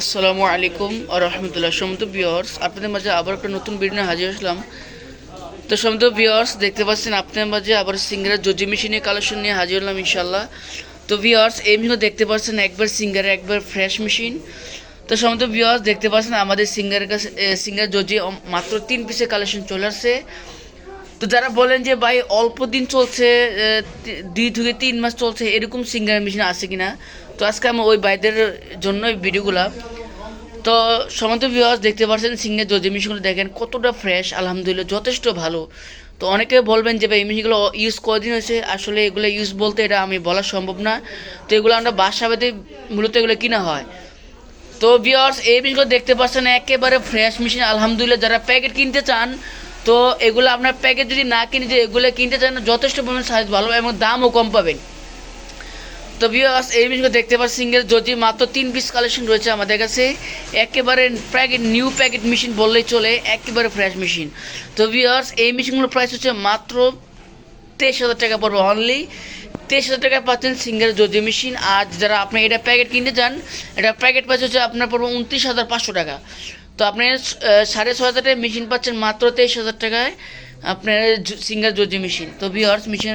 আসসালামু আলাইকুম রহমতুল্লাহ। সমত বিয়ার্স আপনাদের মাঝে আবার একটা নতুন ভিডিও হাজির আসলাম তো সমত বিয়ার্স দেখতে পাচ্ছেন আপনাদের মাঝে আবার সিঙ্গারের জজি মেশিনের কালেকশন নিয়ে হাজির হলাম ইনশাল্লাহ তো বিয়ার্স এই মেশিনও দেখতে পাচ্ছেন একবার সিঙ্গারের, একবার ফ্রেশ মেশিন তো সমত বিয়ার্স দেখতে পাচ্ছেন আমাদের সিঙ্গারের কাছে সিঙ্গার জজি মাত্র তিন পিসের কালেকশন চলে আসছে। তো যারা বলেন যে, ভাই, অল্প দিন চলছে দুই থেকে তিন মাস চলছে, এরকম সিঙ্গার মেশিন আছে কিনা? তো আজকে আমি ওই ভাইদের জন্য এই ভিডিওগুলা। তো সমান্ত বিহাস দেখতে পাচ্ছেন সিঙ্গার জজি মেশিনগুলো দেখেন কতটা ফ্রেশ আলহামদুলিল্লাহ, যথেষ্ট ভালো। তো অনেকে বলবেন যে ভাই মেশিনগুলো ইউজ কদিন হয়েছে? আসলে এগুলো ইউজ বলতে এটা আমি বলা সম্ভব না। তো এগুলো আমরা বাসা বাদে মূলত এগুলো কিনা হয়। তো বিয়ার্স এই মেশিনগুলো দেখতে পাচ্ছেন একেবারে ফ্রেশ মেশিন আলহামদুলিল্লাহ। যারা প্যাকেট কিনতে চান, তো এগুলো আপনার প্যাকেট যদি না কিনে যে এগুলো কিনতে চান, যথেষ্ট পরিমাণ সাইজ ভালো এবং দামও কম পাবেন। তো বিয়ার্স এই মেশিনগুলো দেখতে পাচ্ছেন সিঙ্গেল যদি মাত্র তিন পিস কালেকশন রয়েছে আমাদের কাছে। একেবারে প্যাকেট নিউ প্যাকেট মেশিন বললেই চলে, একেবারে ফ্রেশ মেশিন তো বিয়ার্স এই মেশিনগুলোর প্রাইস হচ্ছে মাত্র তেইশ হাজার টাকা পড়বে অনলি তেইশ হাজার টাকা পাচ্ছেন সিঙ্গেল জজি মেশিন আর যারা আপনি এটা প্যাকেট কিনতে চান, এটা প্যাকেট প্রাইস হচ্ছে আপনার পড়বে উনত্রিশ হাজার পাঁচশো টাকা। তো আপনি সাড়ে ছয় হাজার টাকায় মেশিন পাচ্ছেন মাত্র তেইশ হাজার টাকায়। আপনার সিঙ্গার জজি মেশিন তো বিয়ার্স মেশিন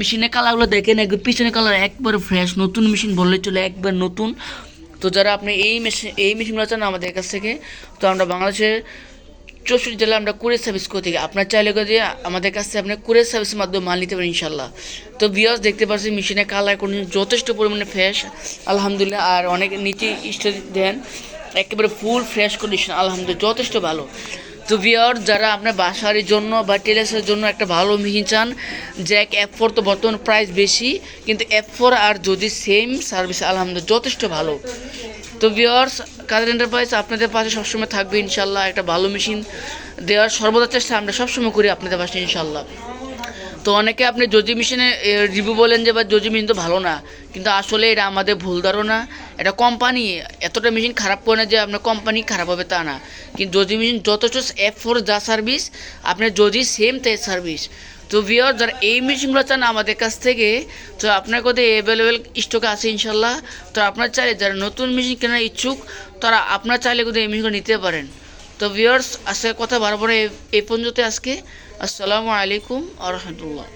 মেশিনের কালারগুলো দেখেন, একবার পিছনে কালার একবার ফ্রেশ নতুন মেশিন বললে চলে একবার নতুন। তো যারা আপনি এই মেশিন এই মেশিনগুলো চান আমাদের কাছ থেকে, তো আমরা বাংলাদেশের চৌষট্টি জেলা আমরা কুরিয়ার সার্ভিস করে থাকি আপনার চাইলে করে আমাদের কাছ আপনি কুরিয়ার সার্ভিসের মাধ্যমে মাল নিতে পারেন ইনশাল্লাহ তো বিয়াস দেখতে পাচ্ছি মেশিনের কালার কোনো যথেষ্ট পরিমাণে ফ্রেশ আলহামদুলিল্লাহ। আর অনেক নিচে স্টোর দেন, একেবারে ফুল ফ্রেশ কন্ডিশন আলহামদুলিল্লাহ, যথেষ্ট ভালো। তো বিয়ার যারা আপনার বাসার জন্য বা টেলেসের জন্য একটা ভালো মেশিন চান জ্যাক অ্যাপ ফোর তো বর্তমান প্রাইস বেশি, কিন্তু অ্যাপ ফোর আর যদি সেম সার্ভিস আলহামদুলিল্লাহ, যথেষ্ট ভালো। তো ভিওয়ার্স কাদের এন্টারপ্রাইজ আপনাদের পাশে সবসময় থাকবে, ইনশাল্লাহ, একটা ভালো মেশিন দেওয়ার সর্বদা চেষ্টা আমরা সবসময় করি আপনাদের পাশে, ইনশাল্লাহ। তো অনেকে আপনি জজি মেশিনে রিভিউ বলেন যে বা জজি মেশিন তো ভালো না। কিন্তু আসলে এটা আমাদের ভুল ধারণা। এটা কোম্পানি এতটা মেশিন খারাপ করে না যে, আপনার কোম্পানি খারাপ হবে তা না। কিন্তু জজি মেশিন যথেষ্ট এফ ফোর যা সার্ভিস আপনার জজি সেম তাই সার্ভিস তো ভিওর যারা এই মেশিনগুলো চান আমাদের কাছ থেকে, তো আপনার কোথায় অ্যাভেলেবেল স্টকে আছে ইনশাল্লাহ। তো আপনার চাইলে যারা নতুন মেশিন কেনার ইচ্ছুক, তারা আপনার চাইলে কোথায় এই মেশিনগুলো নিতে পারেন। তো ভিওর্স আজকে কথা বারবার এই পর্যন্ত আজকে। আসসালামু আলাইকুম আ রহমতুল্লাহ।